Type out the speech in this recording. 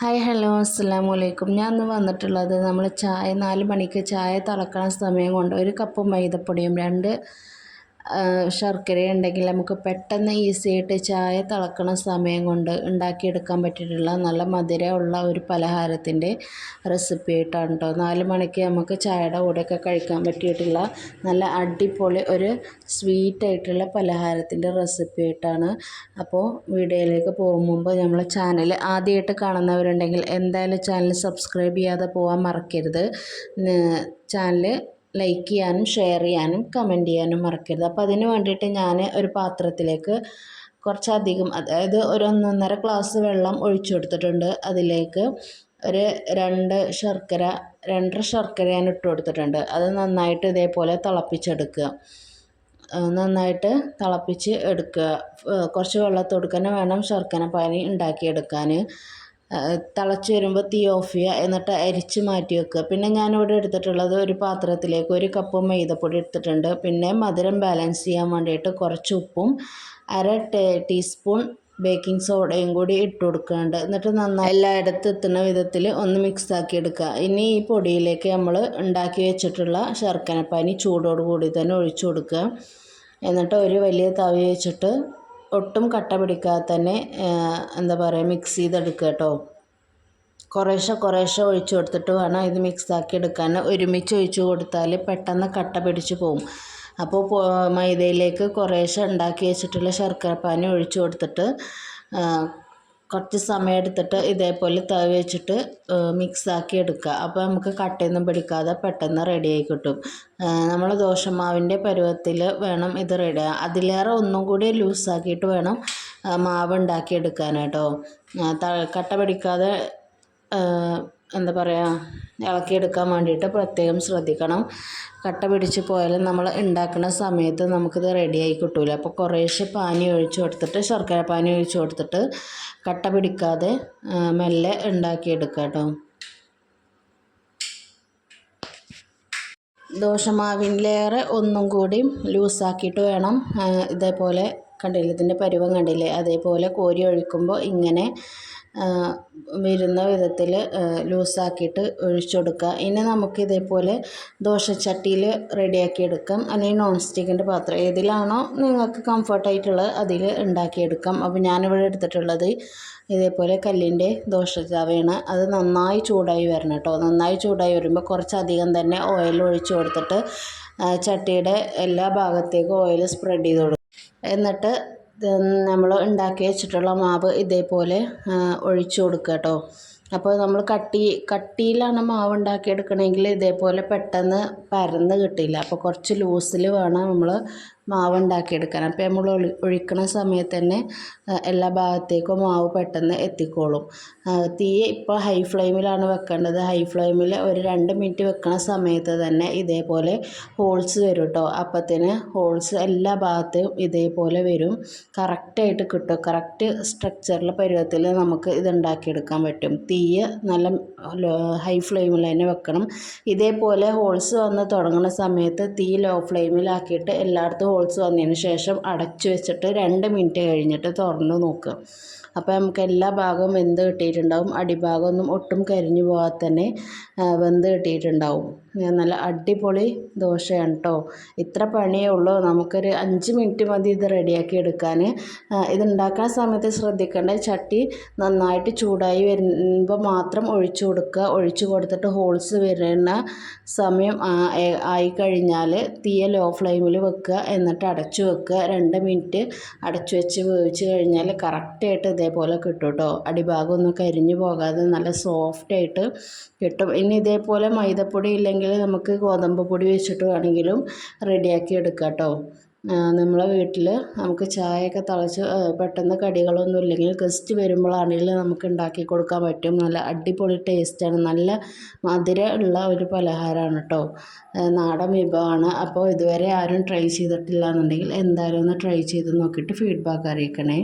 Hi hello അസ്സാം വലൈക്കും ഞാൻ ഇന്ന് വന്നിട്ടുള്ളത് നമ്മൾ ചായ നാല് മണിക്ക് ചായ തിളക്കണ സമയം കൊണ്ട് ഒരു കപ്പ് മൈദപ്പൊടിയും രണ്ട് ശർക്കര ഉണ്ടെങ്കിൽ നമുക്ക് പെട്ടെന്ന് ഈസി ആയിട്ട് ചായ തിളക്കണ സമയം കൊണ്ട് ഉണ്ടാക്കിയെടുക്കാൻ പറ്റിയിട്ടുള്ള നല്ല മധുരമുള്ള ഒരു പലഹാരത്തിന്റെ റെസിപ്പി ആയിട്ടാണ് കേട്ടോ നാല് മണിക്ക് നമുക്ക് ചായയുടെ കൂടെയൊക്കെ കഴിക്കാൻ പറ്റിയിട്ടുള്ള നല്ല അടിപൊളി ഒരു സ്വീറ്റ് ആയിട്ടുള്ള പലഹാരത്തിന്റെ റെസിപ്പി ആയിട്ടാണ്. അപ്പോൾ വീഡിയോയിലേക്ക് പോകും മുമ്പ് നമ്മൾ ചാനൽ ആദ്യമായിട്ട് കാണുന്നവരുണ്ടെങ്കിൽ എന്തായാലും ചാനൽ സബ്സ്ക്രൈബ് ചെയ്യാതെ പോകാൻ മറക്കരുത്. ചാനൽ ലൈക്ക് ചെയ്യാനും ഷെയർ ചെയ്യാനും കമന്റ് ചെയ്യാനും മറക്കരുത്. അപ്പോൾ അതിന് വേണ്ടിയിട്ട് ഞാൻ ഒരു പാത്രത്തിലേക്ക് കുറച്ചധികം അതായത് ഒരു ഒന്നൊന്നര ഗ്ലാസ് വെള്ളം ഒഴിച്ചു കൊടുത്തിട്ടുണ്ട്. അതിലേക്ക് ഒരു രണ്ട് ശർക്കര രണ്ടര ശർക്കര ഞാൻ ഇട്ട് കൊടുത്തിട്ടുണ്ട്. അത് നന്നായിട്ട് ഇതേപോലെ തിളപ്പിച്ചെടുക്കുക. നന്നായിട്ട് തിളപ്പിച്ച് എടുക്കുക. കുറച്ച് വെള്ളത്തൊടുക്കനെ വേണം ശർക്കര പാനി ഉണ്ടാക്കിയെടുക്കാൻ. തിളച്ച് വരുമ്പോൾ തീ ഓഫ് ചെയ്യുക എന്നിട്ട് അരിച്ച് മാറ്റി വെക്കുക. പിന്നെ ഞാനിവിടെ എടുത്തിട്ടുള്ളത് ഒരു പാത്രത്തിലേക്ക് ഒരു കപ്പ് മൈദപ്പൊടി എടുത്തിട്ടുണ്ട്. പിന്നെ മധുരം ബാലൻസ് ചെയ്യാൻ വേണ്ടിയിട്ട് കുറച്ച് ഉപ്പും അര ടീസ്പൂൺ ബേക്കിംഗ് സോഡയും കൂടി ഇട്ട് കൊടുക്കുന്നുണ്ട്. എന്നിട്ട് നന്നായി എല്ലായിടത്തും എത്തുന്ന വിധത്തിൽ ഒന്ന് മിക്സ് ആക്കി എടുക്കുക. ഇനി ഈ പൊടിയിലേക്ക് നമ്മൾ ഉണ്ടാക്കി വെച്ചിട്ടുള്ള ശർക്കരപ്പാനി ചൂടോടുകൂടി തന്നെ ഒഴിച്ചു കൊടുക്കുക. എന്നിട്ട് ഒരു വലിയ തവി വെച്ചിട്ട് ഒട്ടും കട്ട പിടിക്കാതെ തന്നെ എന്താ പറയുക മിക്സ് ചെയ്തെടുക്കുക കേട്ടോ. കുറേശ്ശെ കുറേശ്ശെ ഒഴിച്ചു കൊടുത്തിട്ട് വേണം ഇത് മിക്സ് ആക്കി എടുക്കാൻ. ഒരുമിച്ച് ഒഴിച്ചു കൊടുത്താൽ പെട്ടെന്ന് കട്ട പിടിച്ച് പോകും അപ്പോൾ മൈദയിലേക്ക് കുറേശ്ശെ ഉണ്ടാക്കി വെച്ചിട്ടുള്ള ശർക്കരപ്പാനി ഒഴിച്ചു കൊടുത്തിട്ട് കുറച്ച് സമയം എടുത്തിട്ട് ഇതേപോലെ തവി വെച്ചിട്ട് മിക്സാക്കി എടുക്കുക. അപ്പോൾ നമുക്ക് കട്ടയൊന്നും പിടിക്കാതെ പെട്ടെന്ന് റെഡിയായി കിട്ടും. നമ്മൾ ദോശമാവിന്റെ പരുവത്തിൽ വേണം ഇത് റെഡി അതിലേറെ ഒന്നും കൂടി ലൂസാക്കിയിട്ട് വേണം മാവ് ഉണ്ടാക്കിയെടുക്കാനായിട്ടോ. കട്ട പിടിക്കാതെ എന്താ പറയുക ഇളക്കിയെടുക്കാൻ വേണ്ടിയിട്ട് പ്രത്യേകം ശ്രദ്ധിക്കണം. കട്ട പിടിച്ച് പോയാലും നമ്മൾ ഉണ്ടാക്കുന്ന സമയത്ത് നമുക്കിത് റെഡിയായി കിട്ടില്ല അപ്പോൾ കുറേശ്ശെ പാനി ഒഴിച്ച് കൊടുത്തിട്ട് ശർക്കര പാനി ഒഴിച്ച് കൊടുത്തിട്ട് കട്ട പിടിക്കാതെ മെല്ലെ ഉണ്ടാക്കിയെടുക്കുക കേട്ടോ ദോശമാവിനിലേറെ ഒന്നും കൂടി ലൂസാക്കിയിട്ട് വേണം. ഇതേപോലെ കണ്ടില്ല ഇതിന്റെ പരുവം കണ്ടില്ലേ അതേപോലെ കോരി ഒഴിക്കുമ്പോൾ ഇങ്ങനെ വരുന്ന വിധത്തിൽ ലൂസാക്കിയിട്ട് ഒഴിച്ചു കൊടുക്കുക ഇനി നമുക്ക് ഇതേപോലെ ദോശച്ചട്ടിയിൽ റെഡിയാക്കി എടുക്കാം അല്ലെങ്കിൽ നോൺ സ്റ്റിക്കിന്റെ പാത്രം. ഏതിലാണോ നിങ്ങൾക്ക് കംഫർട്ടായിട്ടുള്ളത് അതിൽ ഉണ്ടാക്കിയെടുക്കാം. അപ്പോൾ ഞാനിവിടെ എടുത്തിട്ടുള്ളത് ഇതേപോലെ കല്ലിന്റെ ദോശ തവയാണ് അത് നന്നായി ചൂടായി വരണം കേട്ടോ. നന്നായി ചൂടായി വരുമ്പോൾ കുറച്ചധികം തന്നെ ഓയിൽ ഒഴിച്ചു കൊടുത്തിട്ട് ചട്ടിയുടെ എല്ലാ ഭാഗത്തേക്കും ഓയിൽ സ്പ്രെഡ് ചെയ്ത് കൊടുക്കും. എന്നിട്ട് നമ്മൾ ഉണ്ടാക്കി വെച്ചിട്ടുള്ള മാവ് ഇതേപോലെ ഒഴിച്ചു കൊടുക്കുക കേട്ടോ അപ്പോൾ നമ്മൾ കട്ടി കട്ടിയിലാണ് മാവ് ഉണ്ടാക്കിയെടുക്കണമെങ്കിൽ ഇതേപോലെ പെട്ടെന്ന് പരന്ന് കിട്ടില്ല. അപ്പോൾ കുറച്ച് ലൂസിൽ വേണം നമ്മൾ മാവ് ഉണ്ടാക്കിയെടുക്കാൻ അപ്പോൾ നമ്മൾ ഒഴിക്കണ സമയത്ത് തന്നെ എല്ലാ ഭാഗത്തേക്കും മാവ് പെട്ടെന്ന് എത്തിക്കോളും. തീ ഇപ്പോൾ ഹൈ ഫ്ലെയിമിലാണ് വെക്കേണ്ടത്. ഹൈ ഫ്ലെയിമിൽ ഒരു രണ്ട് മിനിറ്റ് വെക്കണ സമയത്ത് തന്നെ ഇതേപോലെ ഹോൾസ് വരും കേട്ടോ. അപ്പത്തിന് ഹോൾസ് എല്ലാ ഭാഗത്തും ഇതേപോലെ വരും. കറക്റ്റായിട്ട് കിട്ടും. കറക്റ്റ് സ്ട്രക്ചറിൽ പരുവത്തിൽ നമുക്ക് ഇത് ഉണ്ടാക്കിയെടുക്കാൻ പറ്റും. തീ നല്ല ഹൈ ഫ്ലെയിമിൽ തന്നെ വെക്കണം. ഇതേപോലെ ഹോൾസ് വന്ന് തുടങ്ങുന്ന സമയത്ത് തീ ലോ ഫ്ലെയിമിലാക്കിയിട്ട് എല്ലായിടത്തും ഹോൾസ് വന്നതിന് ശേഷം അടച്ചു വെച്ചിട്ട് രണ്ട് മിനിറ്റ് കഴിഞ്ഞിട്ട് തുറന്ന് നോക്കുക. അപ്പോൾ നമുക്ക് എല്ലാ ഭാഗവും വെന്ത് കിട്ടിയിട്ടുണ്ടാവും. അടിഭാഗമൊന്നും ഒട്ടും കരിഞ്ഞു പോകാതെ തന്നെ വെന്ത് കിട്ടിയിട്ടുണ്ടാവും. നല്ല അടിപൊളി ദോശയാണ് കേട്ടോ. ഇത്ര പണിയേ ഉള്ളൂ. നമുക്കൊരു അഞ്ച് മിനിറ്റ് മതി ഇത് റെഡിയാക്കി എടുക്കാൻ. ഇത് ഉണ്ടാക്കുന്ന സമയത്ത് ശ്രദ്ധിക്കേണ്ട ചട്ടി നന്നായിട്ട് ചൂടായി വരുമ്പോൾ മാത്രം ഒഴിച്ചു കൊടുക്കുക. ഒഴിച്ചു കൊടുത്തിട്ട് ഹോൾസ് വരുന്ന സമയം ആയി കഴിഞ്ഞാൽ തീയ ലോ ഫ്ലെയിമിൽ വെക്കുക. എന്നിട്ട് അടച്ചു വെക്കുക. രണ്ട് മിനിറ്റ് അടച്ചു വെച്ച് വേവിച്ച് കഴിഞ്ഞാൽ കറക്റ്റായിട്ട് ഇതേപോലെ കിട്ടും കേട്ടോ. അടിഭാഗമൊന്നും കരിഞ്ഞു പോകാതെ നല്ല സോഫ്റ്റായിട്ട് കിട്ടും. ഇനി ഇതേപോലെ മൈദപ്പൊടി ഇല്ലെങ്കിൽ നമുക്ക് ഗോതമ്പ് പൊടി വെച്ചിട്ട് വേണമെങ്കിലും റെഡിയാക്കി എടുക്കാം കേട്ടോ. നമ്മളെ വീട്ടിൽ നമുക്ക് ചായയൊക്കെ തിളച്ച് പെട്ടെന്ന് കടികളൊന്നും ഇല്ലെങ്കിൽ ഗസ്റ്റ് വരുമ്പോഴാണെങ്കിലും നമുക്ക് ഉണ്ടാക്കി കൊടുക്കാൻ പറ്റും. നല്ല അടിപൊളി ടേസ്റ്റാണ് നല്ല മധുരം ഉള്ള ഒരു പലഹാരമാണ് കേട്ടോ നാടൻ വിഭവമാണ്. അപ്പോൾ ഇതുവരെ ആരും ട്രൈ ചെയ്തിട്ടില്ല എന്നുണ്ടെങ്കിൽ എന്തായാലും ഒന്ന് ട്രൈ ചെയ്ത് നോക്കിയിട്ട് ഫീഡ്ബാക്ക് അറിയിക്കണേ.